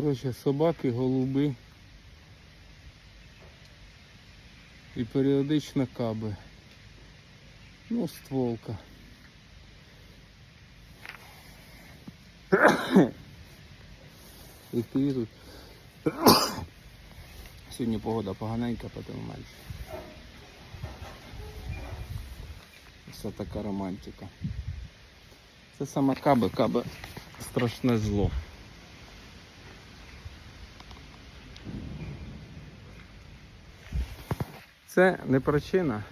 Коротше, собаки, голуби і періодично каби. Ну, стволка. Їх тобі тут. Сьогодні погода поганенька, тому менше. Все така романтика. Це саме каби, каби страшне зло. Це не причина,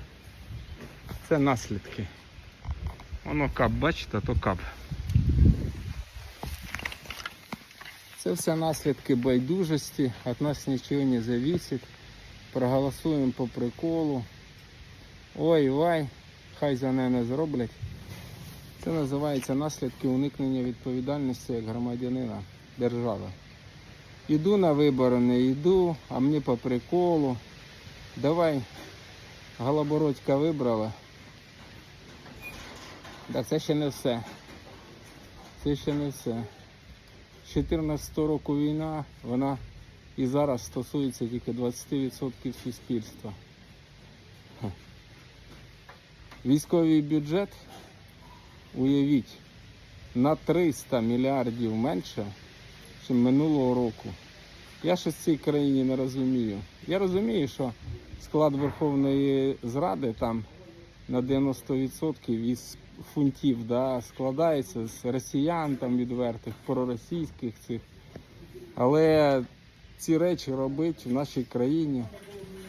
це наслідки. Воно кап, бачите, то кап. Це все наслідки байдужості, від нас нічого не зависить. Проголосуємо по приколу. Ой, вай, хай за мене зроблять. Це називається наслідки уникнення відповідальності як громадянина держави. Іду на вибори, не йду, а мені по приколу. Давай, Голобородька вибрала. Так, це ще не все. Це ще не все. 14 року війна, вона і зараз стосується тільки 20% суспільства. Військовий бюджет, уявіть, на 300 мільярдів менше, ніж минулого року. Я щось в цій країні не розумію. Я розумію, що склад Верховної Зради там на 90% із фунтів да, складається з росіян там відвертих, проросійських цих. Але ці речі робить в нашій країні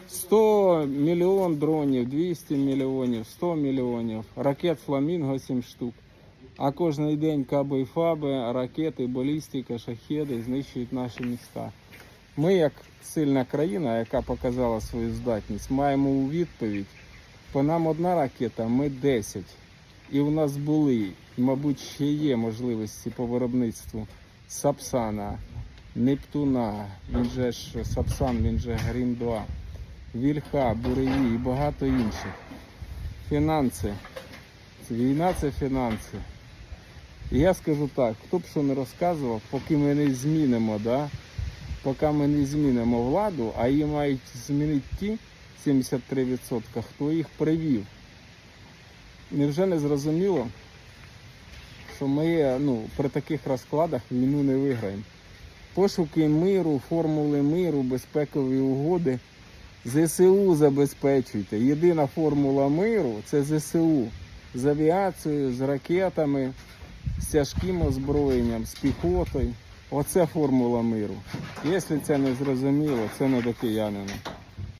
100 мільйон дронів, 200 мільйонів, 100 мільйонів, ракет Фламінго 7 штук. А кожен день каби і фаби, ракети, балістика, шахеди знищують наші міста. Ми, як сильна країна, яка показала свою здатність, маємо у відповідь. По нам одна ракета, ми 10. І у нас були, мабуть, ще є можливості по виробництву Сапсана, Нептуна, він же ж Сапсан, він же Грім 2, Вільха, Буреві і багато інших. Фінанси. Війна це фінанси. І я скажу так, хто б що не розказував, поки ми не змінимо, да, поки ми не змінимо владу, а її мають змінити ті 73%, хто їх привів. Невже не зрозуміло, що ми ну, при таких розкладах війну не виграємо? Пошуки миру, формули миру, безпекові угоди. ЗСУ забезпечуйте. Єдина формула миру це ЗСУ з авіацією, з ракетами, з тяжким озброєнням, з піхотою. Оце формула миру. Якщо це не зрозуміло, це не до киянина.